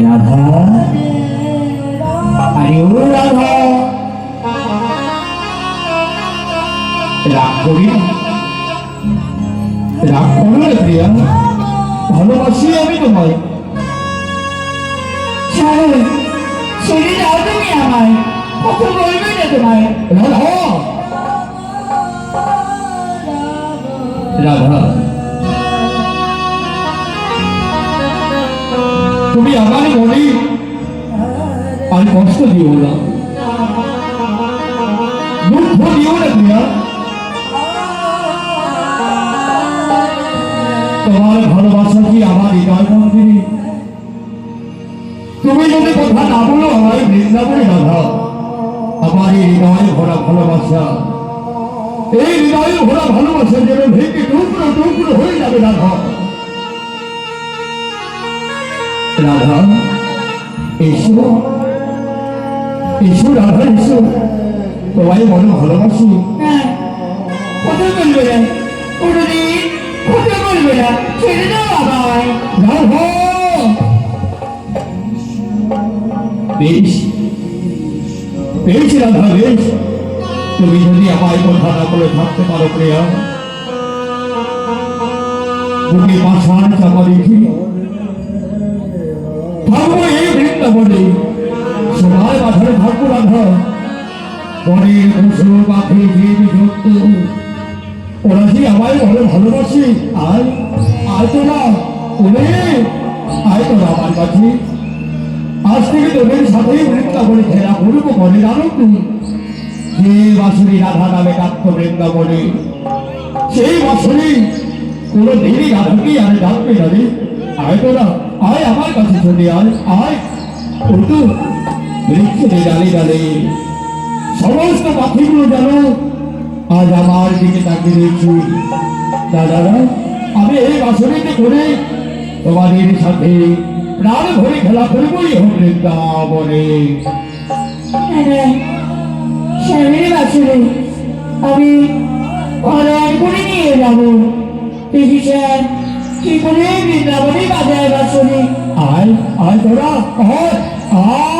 রাধা আরে ও রাধা রাগ করি না। রাগ করো না প্রিয়া ভালোবাসি আমি তোমায় ছাড়ো ছেড়ে দাও তুমি আমায় কত বলবে না তোমায় রাধা রাধা কষ্ট দিও না। দুঃখ দিও না প্রিয়া তোমার ভালোবাসা কি আমার হৃদয় মন্দিরে তুমি যদি কথা না বলো আমায় বৃন্দাবনে বাধা। আমার এই হৃদয় ভরা ভালোবাসা। এই হৃদয় ভরা ভালোবাসা যেন ভেঙে টুকরো টুকরো হয়ে যাবে রাধা। রাধা, এসো। এসো রাধা এসো তোমায় মনে ভালোবাসি হ্যাঁ কত বলবে না কোনোদিন কত বলবে না ছেড়ে দাও আমায় রাধা বেশ বেশ রাধা বেশ তুমি যদি আমায় কথা না করে থাকতে পারো প্রিয়া বুকে পাশান চাপা দেখি থাকব এই বৃন্দাবনে সবাই মাথায় থাকব রাধা বনের পশু পাখি জীব জন্তু ওরা যে আমায় বলে ভালোবাসি, আয় আয় তোরা, ওরে, আয় তোরা আমার কাছে। আজ থেকে তোদের সাথেই বৃন্দাবনে খেলা করব মনের আনন্দ। যে বাসুরি রাধা নামে কাত্য বৃন্দাবনে। সেই বাসুরি কোনো দিনই রাধাকে আর ডাকবে না রে। আয় তোরা, আয় আমার কাছে চলে আয় আয়। ওটু বৃক্ষে ডালে ডালে সমস্ত পাখিগুলো জানো আজ আমার দিকে তাকিয়ে রয়েছি। দাদারা আমি এই বাসনীতে করে তোমাদের সাথে প্রাণ ভরে খেলা করবই বৃন্দাবনে। হ্যাঁ স্বামীর বাসুরে আমি অর্ডার করে নিয়ে যাব। দেখি স্যার কি করে বৃন্দাবনে বাজায় বাসুরে আয় আয় তোরা আয় আয়।